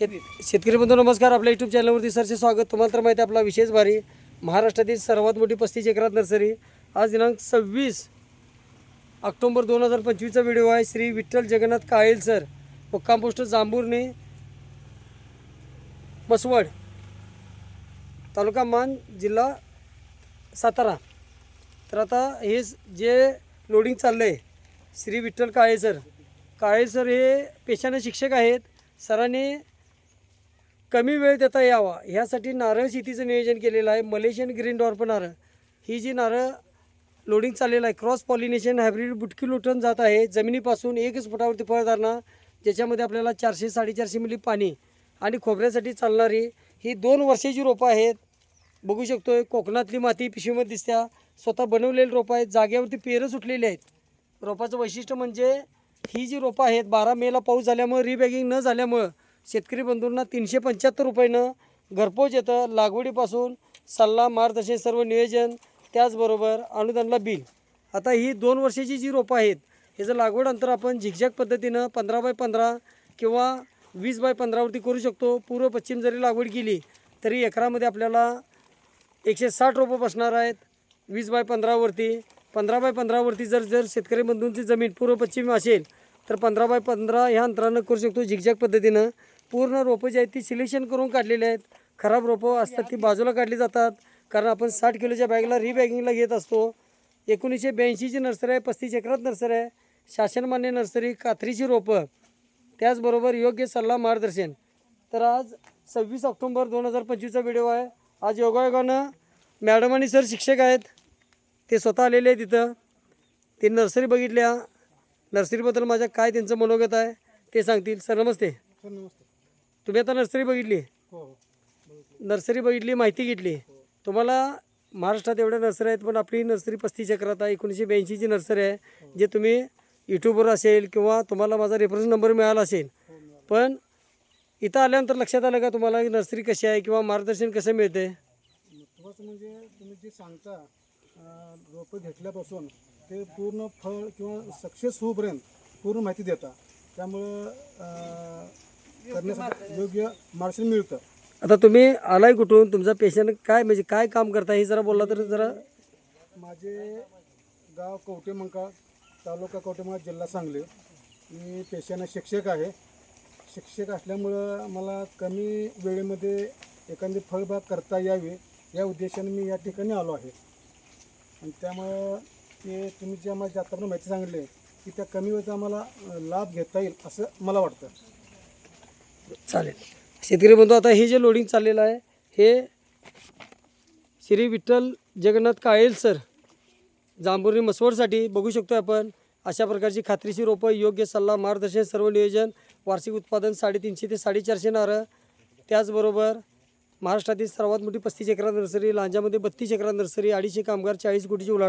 शेत शेतकरी बंधू नमस्कार. आपल्या यूट्यूब चॅनलवरती सरचे स्वागत. तुम्हाला तर माहिती आहे आपला विशेष भारी. महाराष्ट्रातील सर्वात मोठी पस्तीस एकरात नर्सरी. आज दिनांक सव्वीस ऑक्टोंबर दोन हजार पंचवीसचा व्हिडिओ आहे. श्री विठ्ठल जगन्नाथ काळेल सर मुक्काम पोस्ट जांभूरने मसवड तालुका मान जिल्हा सातारा. तर आता हे जे लोडिंग चाललं आहे श्री विठ्ठल काळे सर. काळे सर हे पेशाने शिक्षक आहेत. सरांनी कमी वेळ देता यावा. ह्यासाठी नारळ शेतीचं नियोजन केलेलं आहे. मलेशियन ग्रीन डॉर्प नारळ. ही जी नारळ लोडिंग चाललेलं आहे. क्रॉस पॉलिनेशन हायब्रिड बुटकी लुटून जात आहे. जमिनीपासून एकच फुटावरती फळधारणा ज्याच्यामध्ये आपल्याला चारशे साडेचारशे मिली पाणी आणि खोबऱ्यासाठी चालणारी ही दोन वर्षाची रोपं आहेत. बघू शकतो आहे कोकणातली माती पिशवीमध्ये दिसत्या. स्वतः बनवलेली रोपं आहेत. जागेवरती पेरं सुटलेली आहेत. रोपाचं वैशिष्ट्य म्हणजे ही जी रोपं आहेत बारा मेला पाऊस झाल्यामुळं रिबॅगिंग न झाल्यामुळं शेतकरी बंधूंना तीनशे पंच्याहत्तर रुपयानं घरपोच येतं. लागवडीपासून सल्ला मार्गदर्शन सर्व नियोजन त्याचबरोबर अनुदानला बिल. आता ही दोन वर्षाची जी रोपं आहेत ह्याचं लागवड अंतर आपण झिकझॅक पद्धतीनं पंधरा बाय पंधरा किंवा वीस बाय पंधरावरती करू शकतो. पूर्व पश्चिम जरी लागवड केली तरी एकरामध्ये आपल्याला एकशे साठ रोपं बसणार आहेत वीस बाय पंधरावरती. पंधरा बाय पंधरावरती जर जर शेतकरी बंधूंची जमीन पूर्व पश्चिम असेल तर पंधरा बाय पंधरा ह्या अंतरानं करू शकतो झिकझॅक पद्धतीनं. पूर्ण रोपं जी आहेत ती सिलेक्शन करून काढलेली आहेत. खराब रोपं असतात ती बाजूला काढली जातात. कारण आपण साठ किलोच्या बॅगला रिबॅगिंगला घेत असतो. एकोणीसशे ब्याऐंशीची नर्सरी आहे पस्तीस एकरात नर्सरी आहे. शासनमान्य नर्सरी कात्रीची रोपं. त्याचबरोबर योग्य सल्ला मार्गदर्शन. तर आज सव्वीस ऑक्टोंबर दोन हजार पंचवीसचा व्हिडिओ आहे. आज योगायोगानं मॅडम आणि सर शिक्षक आहेत. ते स्वतः आलेले आहेत तिथं ते नर्सरी बघितल्या. नर्सरीबद्दल माझ्या काय त्यांचं मनोगत आहे ते सांगतील. सर नमस्ते. सर नमस्ते. तुम्ही आता नर्सरी बघितली? हो हो. नर्सरी बघितली माहिती घेतली. तुम्हाला महाराष्ट्रात एवढ्या नर्सरी आहेत पण आपली नर्सरी पस्तीस चक्रात आहे एकोणीसशे ब्याऐंशीची नर्सरी आहे जे तुम्ही यूट्यूबवर असेल किंवा तुम्हाला माझा रेफरन्स नंबर मिळाला असेल. पण इथं आल्यानंतर लक्षात आलं का तुम्हाला नर्सरी कशी आहे किंवा मार्गदर्शन कसं मिळते म्हणजे तुम्ही जे सांगता रोपं घेतल्यापासून ते पूर्ण फळ किंवा सक्सेस होऊपर्यंत पूर्ण माहिती देता त्यामुळं अं, करण्यासाठी योग्य मार्गदर्शन मिळतं. आता तुम्ही आलाय कुठून? तुमचा पेशंट काय म्हणजे काय काम करता हे जरा बोलला तर जरा माझे गाव कवटेमंका तालुका कवटेमंका जिल्हा सांगली. मी पेशाने शिक्षक आहे. शिक्षक असल्यामुळं मला कमी वेळेमध्ये एखादी फळबाग करता यावी या उद्देशाने मी या ठिकाणी आलो आहे. आणि त्यामुळं ते तुम्ही जे आम्हाला आतापर्यंत माहिती सांगितली आहे की त्या कमी वेळेचा आम्हाला लाभ घेता येईल असं मला वाटतं. चालेल. शेतकरी बंधू आता हे जे लोडिंग चाललेलं आहे हे श्री विठ्ठल जगन्नाथ काळेल सर जांभुर्णी मसवडसाठी बघू शकतो आपण. अशा प्रकारची खात्रीशी रोपं योग्य सल्ला मार्गदर्शन सर्व नियोजन वार्षिक उत्पादन साडेतीनशे ते साडेचारशे नारं. त्याचबरोबर महाराष्ट्रातील सर्वात मोठी पस्तीस एकरा नर्सरी लांजामध्ये बत्तीस एकरा नर्सरी अडीचशे कामगार चाळीस कोटीची उलाढ